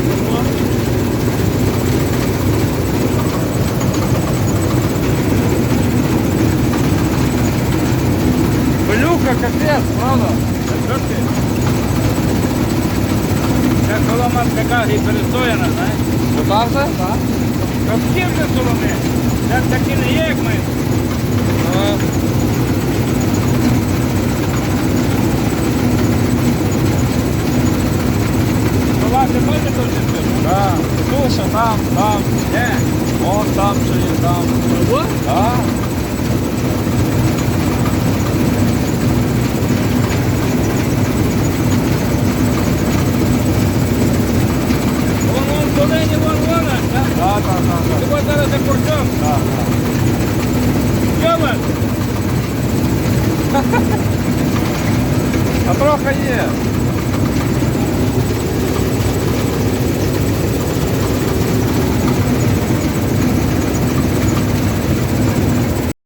зерно. Пилюка, капець, правда? Що ти? Ця солома така гіперстояна, знаєш? Отак же? Так. Капці вже соломи. Це такі не є, Сова, ти бачиш, що це все? Так. Слушай, там, там. Де? Вон там ще є, там. Ого? Так. Вон, вон, в долині, вон, вон, аж, так? Так, так, так, Ти так. ось зараз за курчом. Так, так. Йома! А трохи є.